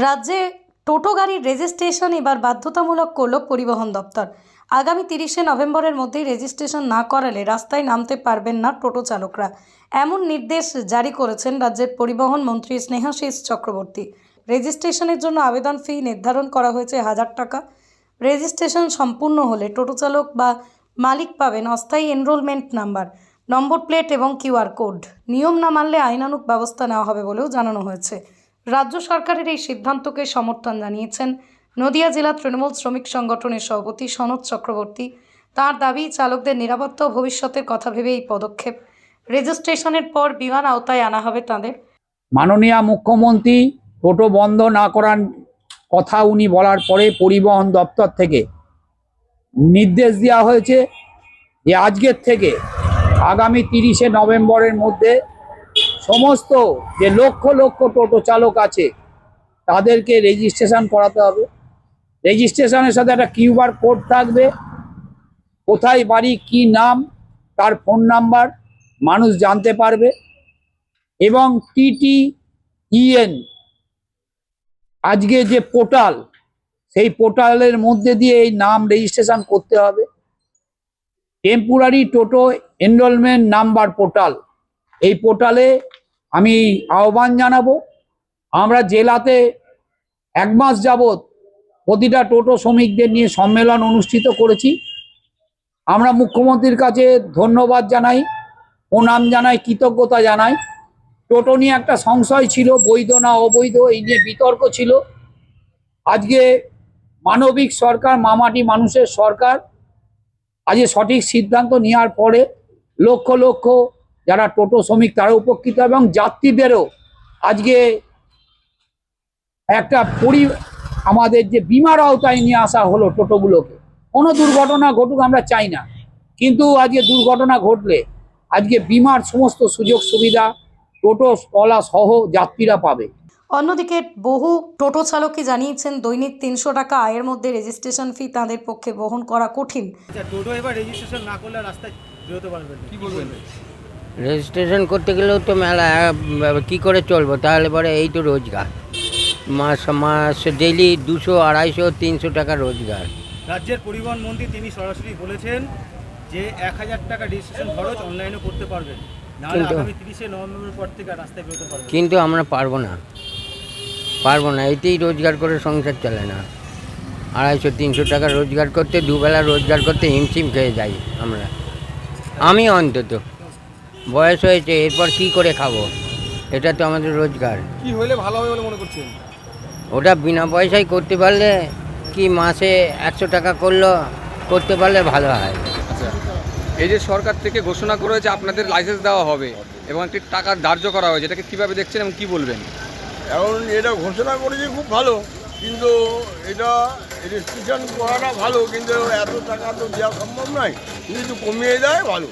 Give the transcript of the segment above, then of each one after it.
রাজ্যে টোটো গাড়ির রেজিস্ট্রেশন এবার বাধ্যতামূলক করল পরিবহন দপ্তর। আগামী তিরিশে নভেম্বরের মধ্যেই রেজিস্ট্রেশন না করালে রাস্তায় নামতে পারবেন না টোটো চালকরা। এমন নির্দেশ জারি করেছেন রাজ্যের পরিবহন মন্ত্রী স্নেহাশিস চক্রবর্তী। রেজিস্ট্রেশনের জন্য আবেদন ফি নির্ধারণ করা হয়েছে হাজার টাকা। রেজিস্ট্রেশন সম্পূর্ণ হলে টোটো চালক বা মালিক পাবেন অস্থায়ী এনরোলমেন্ট নাম্বার নম্বর প্লেট এবং কিউআর কোড। নিয়ম না মানলে আইনানুগ ব্যবস্থা নেওয়া হবে বলেও জানানো হয়েছে। রাজ্য সরকারের এই সিদ্ধান্তকে সমর্থন জানিয়েছেন নদিয়া জেলা তৃণমূল শ্রমিক সংগঠনের সভাপতি সনদ চক্রবর্তী। তার দাবি, চালকদের নিরাপত্তা ভবিষ্যতের কথা ভেবে এই পদক্ষেপ রেজিস্ট্রেশনের পর বিমান আওতায় আনা হবে তাদের। মাননীয় মুখ্যমন্ত্রী টোটো বন্ধ না করার কথা উনি বলার পরে পরিবহন দপ্তর থেকে নির্দেশ দেওয়া হয়েছে যে আজকের থেকে আগামী তিরিশে নভেম্বরের মধ্যে সমস্ত যে লক্ষ লক্ষ টোটো চালক আছে, তাদেরকে রেজিস্ট্রেশন করাতে হবে। রেজিস্ট্রেশনের সাথে একটা কিউআর কোড থাকবে। কোথায় বাড়ি, কি নাম, তার ফোন নাম্বার মানুষ জানতে পারবে। এবং টিটি ইএন আজকে যে পোর্টাল, সেই পোর্টালের মধ্যে দিয়ে এই নাম রেজিস্ট্রেশন করতে হবে। Temporary toto enrolment number portal এই পোর্টালে আমি আহ্বান জানাব। আমরা জেলাতে এক মাস যাবৎ প্রতিটা টোটো শ্রমিকদের নিয়ে সম্মেলন অনুষ্ঠিত করেছি। আমরা মুখ্যমন্ত্রীর কাছে ধন্যবাদ জানাই, প্রণাম জানাই, কৃতজ্ঞতা জানাই। টোটো নিয়ে একটা সংশয় ছিল, বৈধ না অবৈধ, এই নিয়ে বিতর্ক ছিল। আজকে মানবিক সরকার, মামাটি মানুষের সরকার, আজকে সঠিক সিদ্ধান্ত নেওয়ার পরে লক্ষ লক্ষ যারা টোটো শ্রমিক তারা উপকৃত এবং যাত্রীদেরও আজকে একটা পরি আমাদের যে বিমার আওতায় নিয়ে আসা হলো টোটোগুলোকে। কোনো দুর্ঘটনা ঘটুক আমরা চাই না। কিন্তু আজকে দুর্ঘটনা ঘটলে আজকে বিমার সমস্ত সুযোগ সুবিধা টোটো ওলা সহ যাত্রীরা পাবে। অন্যদিকে বহু টোটো চালকই জানিয়েছেন দৈনিক তিনশো টাকা আয়ের মধ্যে রেজিস্ট্রেশন ফি তাদের পক্ষে বহন করা কঠিন। আচ্ছা টোটো এবার রেজিস্ট্রেশন না করলে রাস্তায় বেরোতে পারবেন কি বলবেন? রেজিস্ট্রেশন করতে গেলেও তো মেলা কি করে চলবো? তাহলে পরে এই তো রোজগার। মাস মাস ডেইলি দুশো আড়াইশো তিনশো টাকা রোজগার। রাজ্যের পরিবহন মন্ত্রী তিনি সরাসরি বলেছেন যে এক হাজার টাকা রেজিস্ট্রেশন খরচ অনলাইনে করতে পারবেন। কিন্তু- কিন্তু আমরা পারব না। পারব না এতেই রোজগার করে সংসার চলে না। আড়াইশো তিনশো টাকা রোজগার করতে দুবেলা রোজগার করতে হিমশিম খেয়ে যাই আমরা। আমি অন্তত। বয়স হয়েছে এরপর কি করে খাব? এটা তো আমাদের রোজগার। কি হলে ভালো হবে বলে মনে করছেন? ওটা বিনা পয়সায় করতে পারলে কি মাসে একশো টাকা করল করতে পারলে ভালো হয়। আচ্ছা এই যে সরকার থেকে ঘোষণা করা হয়েছে আপনাদের লাইসেন্স দেওয়া হবে এবং একটি টাকা ধার্য করা হয়েছে এটাকে কীভাবে দেখছেন এবং কী বলবেন? এখন এটা ঘোষণা করেছে খুব ভালো কিন্তু এটা রেজিস্ট্রেশন করাটা ভালো কিন্তু এত টাকা তো দেওয়া সম্ভব নয়। কিন্তু একটু কমিয়ে দেয় ভালো।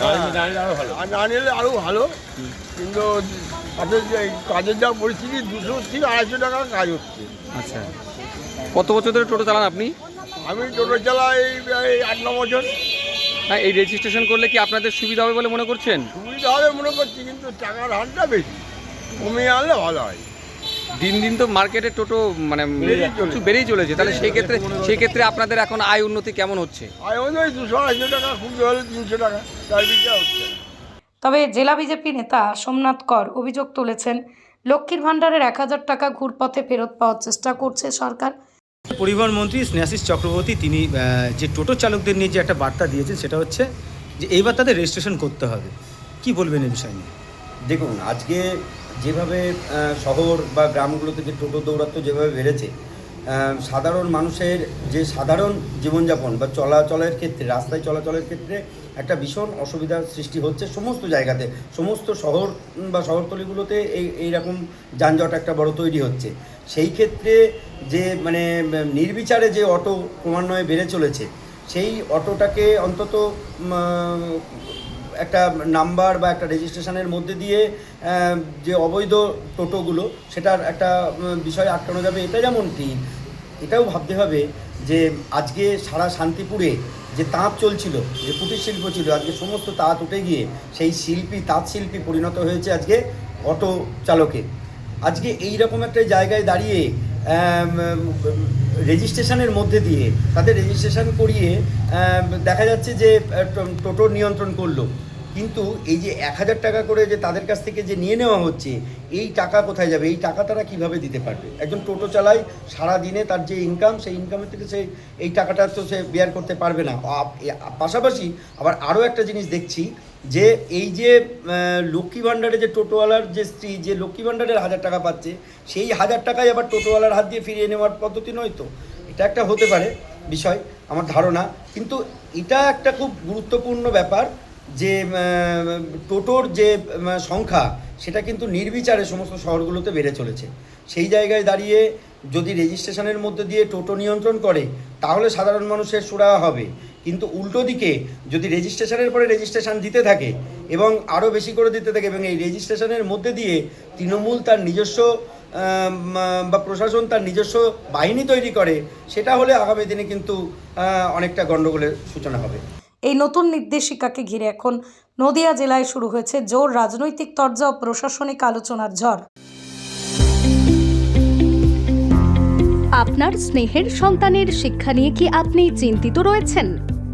আর না নিলে আরও ভালো। কিন্তু তাদের যে কাজের যা পরিস্থিতি দুশো থেকে আড়াইশো টাকার কাজ হচ্ছে। আচ্ছা। কত বছর ধরে টোটো চালান আপনি? আমি টোটো চালাই এই আট ন বছর। হ্যাঁ এই রেজিস্ট্রেশন করলে কি আপনাদের সুবিধা হবে বলে মনে করছেন? সুবিধা হবে মনে করছি কিন্তু টাকার হারটা বেশি। কমিয়ে আনলে ভালো হয়। দিন দিন তো মার্কেটে টোটো মানে চলেছে। বেড়েই চলেছে। তাহলে সেই ক্ষেত্রে সেই ক্ষেত্রে আপনাদের এখন আয় উন্নতি কেমন হচ্ছে? আর ওই দুশো আড়াইশো টাকা খুব হলে তিনশো টাকা। তার হচ্ছে। তবে জেলা বিজেপি নেতা সোমনাথ কর অভিযোগ তুলেছেন লক্ষ্মীর ভাণ্ডারের এক হাজার টাকা ঘুরপথে ফেরত পাওয়ার চেষ্টা করছে সরকার। পরিবহন মন্ত্রী স্নেহাশিস চক্রবর্তী তিনি আহ, যে টোটো চালকদের নিয়ে যে একটা বার্তা দিয়েছেন সেটা হচ্ছে যে এইবার তাদের রেজিস্ট্রেশন করতে হবে। কি বলবেন এই বিষয় নিয়ে? দেখুন, আজকে যেভাবে শহর বা গ্রামগুলোতে যে টোটো দৌরাত্ম্য যেভাবে বেড়েছে সাধারণ মানুষের যে সাধারণ জীবনযাপন বা চলাচলের ক্ষেত্রে, রাস্তায় চলাচলের ক্ষেত্রে একটা ভীষণ অসুবিধার সৃষ্টি হচ্ছে সমস্ত জায়গাতে। সমস্ত শহর বা শহরতলিগুলোতে এই, এইরকম যানজট একটা বড় তৈরি হচ্ছে। সেই ক্ষেত্রে যে মানে নির্বিচারে যে অটো ক্রমান্বয়ে বেড়ে চলেছে, সেই অটোটাকে অন্তত একটা নাম্বার বা একটা রেজিস্ট্রেশনের মধ্যে দিয়ে যে অবৈধ টোটোগুলো, সেটার একটা বিষয় আটকানো যাবে, এটা যেমন ঠিক, এটাও ভাবতে হবে যে আজকে সারা শান্তিপুরে যে তাঁত চলছিল, যে কুটির শিল্প ছিল, আজকে সমস্ত তাঁত উঠে গিয়ে সেই শিল্পী, তাঁত শিল্পী পরিণত হয়েছে আজকে অটো চালকে। আজকে এই রকম একটা জায়গায় দাঁড়িয়ে রেজিস্ট্রেশনের মধ্যে দিয়ে তাদের রেজিস্ট্রেশন করিয়ে দেখা যাচ্ছে যে টোটো নিয়ন্ত্রণ করল। কিন্তু এই যে এক হাজার টাকা করে যে তাদের কাছ থেকে যে নিয়ে নেওয়া হচ্ছে, এই টাকা কোথায় যাবে? এই টাকা তারা কীভাবে দিতে পারবে? একজন টোটো চালায় সারা দিনে তার যে ইনকাম সেই ইনকামের থেকে সে এই টাকাটা তো সে বেয়ার করতে পারবে না। পাশাপাশি আবার আরও একটা জিনিস দেখছি যে এই যে লক্ষ্মী ভাণ্ডারে যে টোটোওয়ালার যে স্ত্রী, যে লক্ষ্মী ভাণ্ডারের হাজার টাকা পাচ্ছে, সেই হাজার টাকাই আবার টোটোওয়ালার হাত দিয়ে ফিরিয়ে নেওয়ার পদ্ধতি নয় তো? এটা একটা হতে পারে বিষয়, আমার ধারণা। কিন্তু এটা একটা খুব গুরুত্বপূর্ণ ব্যাপার যে টোটোর যে সংখ্যা, সেটা কিন্তু নির্বিচারে সমস্ত শহরগুলোতে বেড়ে চলেছে। সেই জায়গায় দাঁড়িয়ে যদি রেজিস্ট্রেশনের মধ্যে দিয়ে টোটো নিয়ন্ত্রণ করে, তাহলে সাধারণ মানুষের সুরাহা হবে। কিন্তু উল্টো দিকে যদি রেজিস্ট্রেশনের পরে রেজিস্ট্রেশন দিতে থাকে এবং আরও বেশি করে দিতে থাকে এবং এই রেজিস্ট্রেশনের মধ্যে দিয়ে তৃণমূল তার নিজস্ব বা প্রশাসন তার নিজস্ব বাহিনী তৈরি করে সেটা হলে আগামী দিনে কিন্তু অনেকটা গণ্ডগোলের সূচনা হবে। এই নতুন নির্দেশিকাকে ঘিরে এখন নদিয়া জেলায় শুরু হয়েছে জোর রাজনৈতিক তরজা ও প্রশাসনিক আলোচনার ঝড়। আপনার স্নেহের সন্তানের শিক্ষা নিয়ে কি আপনি চিন্তিত রয়েছেন?